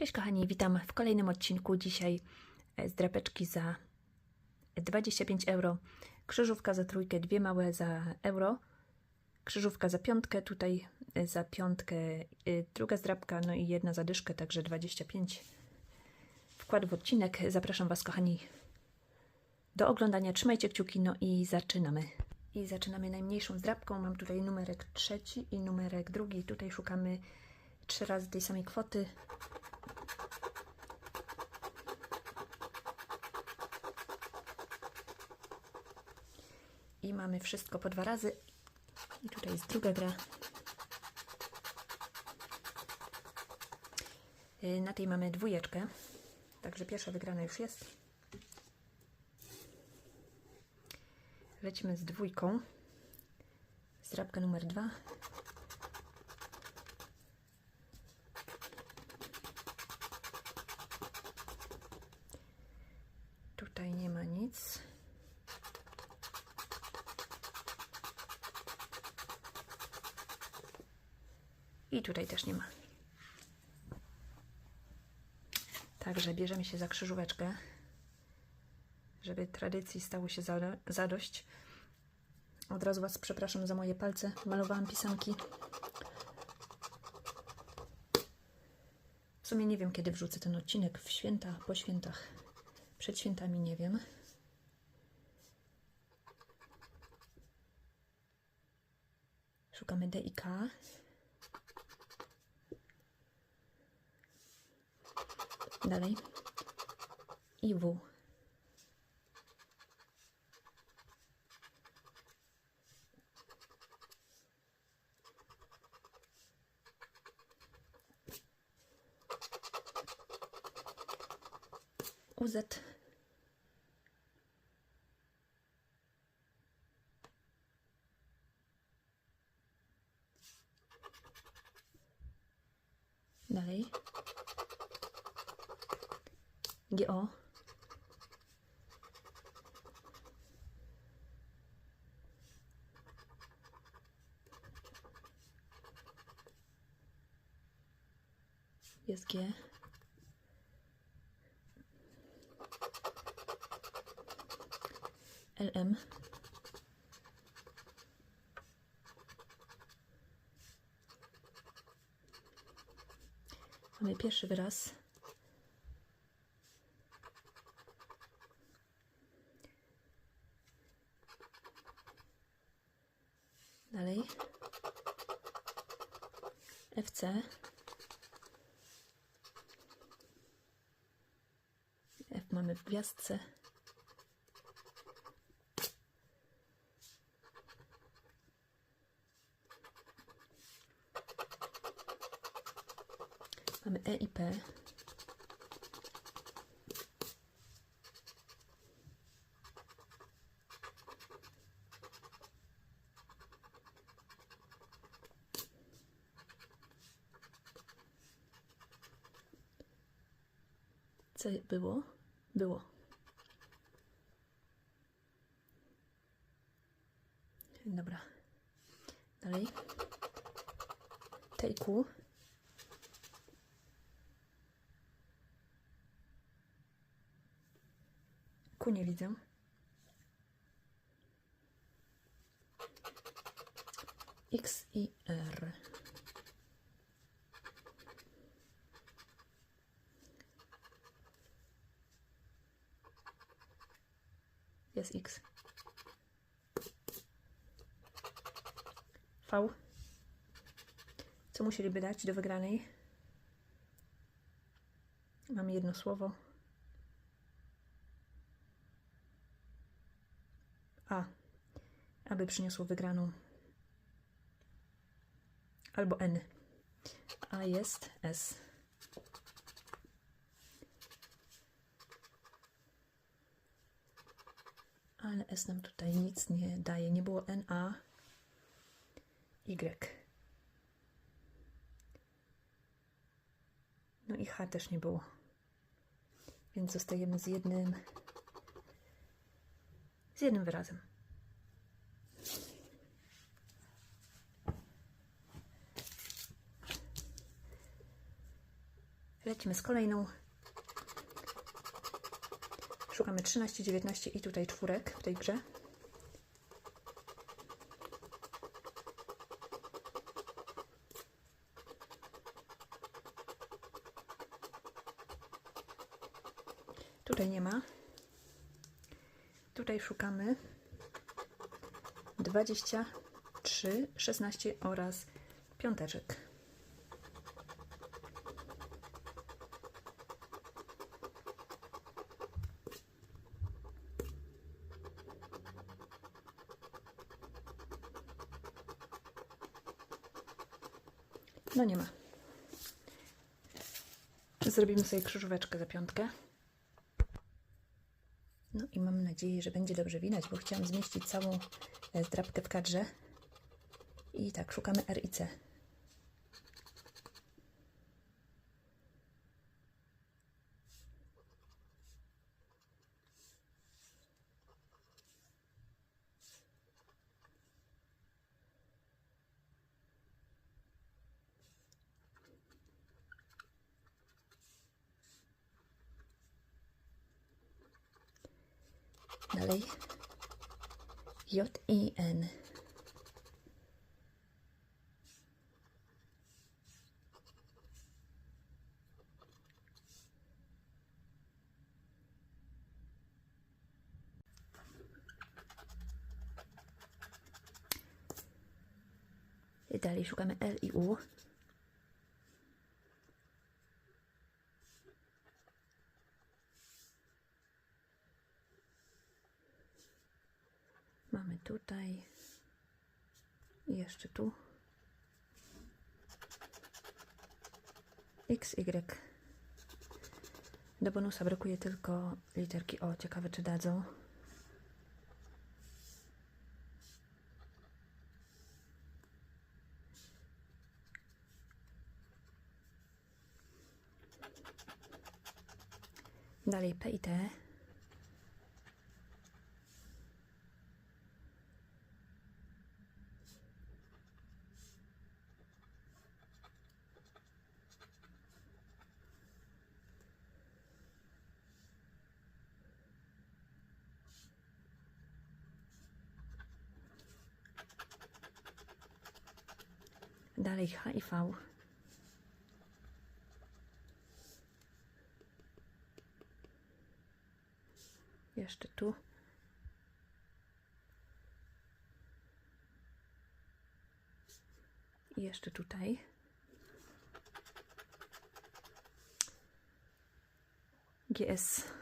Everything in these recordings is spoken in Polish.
Cześć kochani, witam w kolejnym odcinku. Dzisiaj e, z drapeczki za 25 euro, krzyżówka za trójkę, dwie małe za euro, krzyżówka za piątkę, tutaj e, za piątkę e, druga zdrapka, no i jedna za dyszkę, także 25 wkład w odcinek. Zapraszam Was kochani do oglądania, trzymajcie kciuki, no i zaczynamy. I zaczynamy najmniejszą zdrapką. Mam tutaj numerek trzeci i numerek drugi. Tutaj szukamy trzy razy tej samej kwoty. I mamy wszystko po dwa razy. I tutaj jest druga gra. Y, Na tej mamy dwójeczkę. Także pierwsza wygrana już jest. Lecimy z dwójką. Zdrabka numer dwa. Tutaj nie ma nic. I tutaj też nie ma. Także bierzemy się za krzyżóweczkę, żeby tradycji stało się zado- zadość. Od razu Was przepraszam za moje palce. Malowałam pisanki. W sumie nie wiem, kiedy wrzucę ten odcinek. W święta, po świętach. Przed świętami nie wiem. Szukamy D i K. Dalej. I W. UZ. Jest G. LM. Mamy pierwszy wyraz. Dalej. FC. F mamy w gwiazdce. Mamy E i P. Co było? Było. Dobra. Dalej. T i Q. Ku nie widzę. X i R. X. V. Co musieliby dać do wygranej? Mamy jedno słowo. A. Aby przyniosło wygraną. Albo N. A jest S. Ale S nam tutaj nic nie daje. Nie było N, A, Y. No i H też nie było. Więc zostajemy z jednym z jednym wyrazem. Lecimy z kolejną. Szukamy 13, 19 i tutaj czwórek w tej grze. Tutaj nie ma. Tutaj szukamy 23, 16 oraz piąteczek. No nie ma. Zrobimy sobie krzyżóweczkę za piątkę. No i mam nadzieję, że będzie dobrze widać, bo chciałam zmieścić całą e, zdrabkę w kadrze. I tak, szukamy R i C. Dalej. J i N. I dalej szukamy L i Mamy tutaj i jeszcze tu. X, Y. Do bonusa brakuje tylko literki O. Ciekawe, czy dadzą. Dalej P i T. Dalej H i V. Jeszcze tu. I jeszcze tutaj. GS.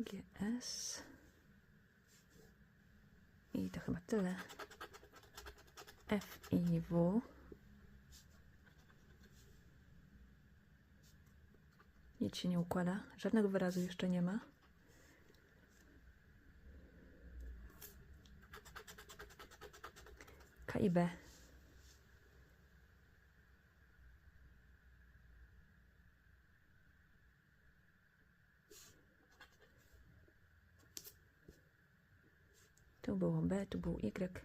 GS. I to chyba tyle. F i W. Nic się nie układa. Żadnego wyrazu jeszcze nie ma. K i B. Tu było B, tu był Y.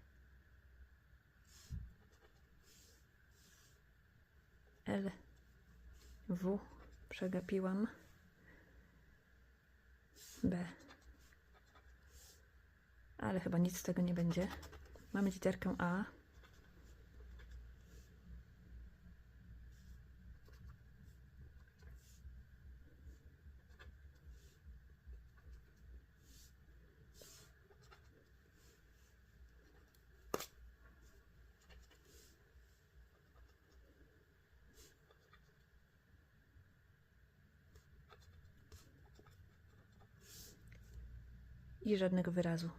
L, W, przegapiłam. B. Ale chyba nic z tego nie będzie. Mamy literkę A. I żadnego wyrazu.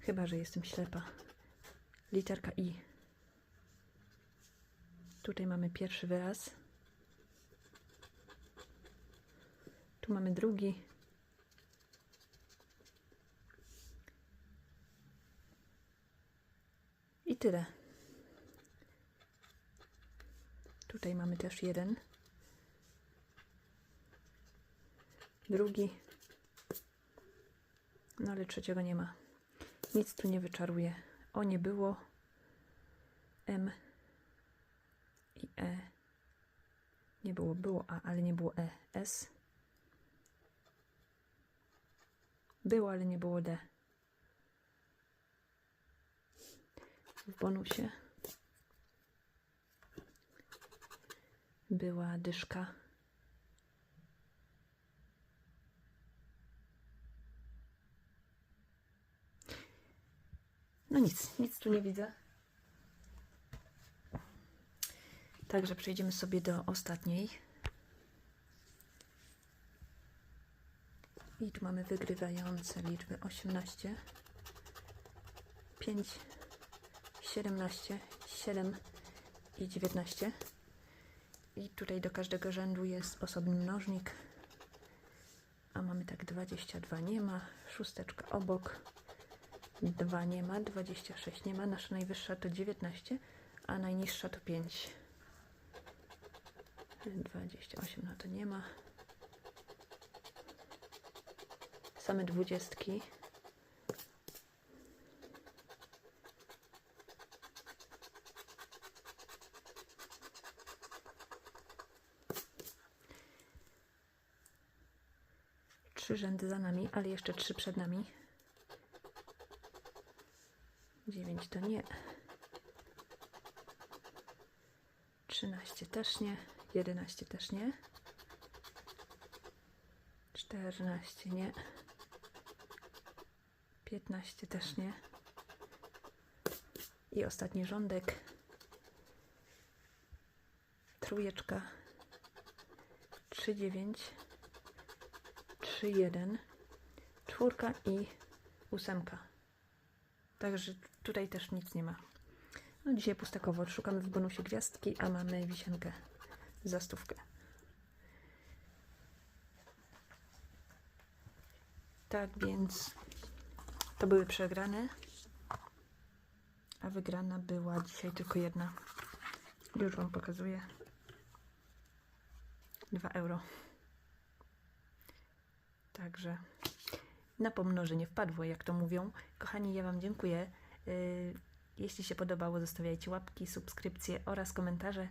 Chyba, że jestem ślepa. Literka I. Tutaj mamy pierwszy wyraz. Tu mamy drugi. I tyle. Tutaj mamy też jeden. drugi. No ale trzeciego nie ma. Nic tu nie wyczaruje. O nie było. M i E. Nie było, było A, ale nie było E. S. Było, ale nie było D. W bonusie była dyszka. No nic, nic tu nie widzę. Także przejdziemy sobie do ostatniej. I tu mamy wygrywające liczby 18, 5, 17, 7 i 19. I tutaj do każdego rzędu jest osobny mnożnik. A mamy tak 22 nie ma, szósteczka obok, 2 nie ma, 26 nie ma, nasza najwyższa to 19, a najniższa to 5. 28 no to nie ma. Same dwudziestki. Trzy rzędy za nami, ale jeszcze trzy przed nami. To nie. 13 też nie, 11 też nie, 14 nie, 15 też nie. I ostatni rządek, trójeczka, 3, 9, 3, 1, czwórka i ósemka. Także tutaj też nic nie ma. No dzisiaj pustakowo. Szukamy w bonusie gwiazdki, a mamy wisienkę za stówkę. Tak więc to były przegrane, a wygrana była dzisiaj tylko jedna. Już Wam pokazuję. 2 euro. Także na pomnożenie wpadło, jak to mówią. Kochani, ja Wam dziękuję. Yy, jeśli się podobało, zostawiajcie łapki, subskrypcje oraz komentarze.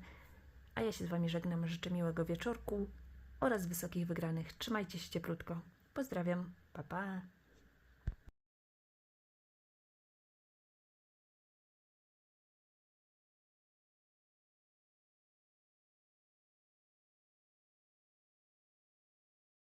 A ja się z Wami żegnam. Życzę miłego wieczorku oraz wysokich wygranych. Trzymajcie się cieplutko. Pozdrawiam. Pa, pa.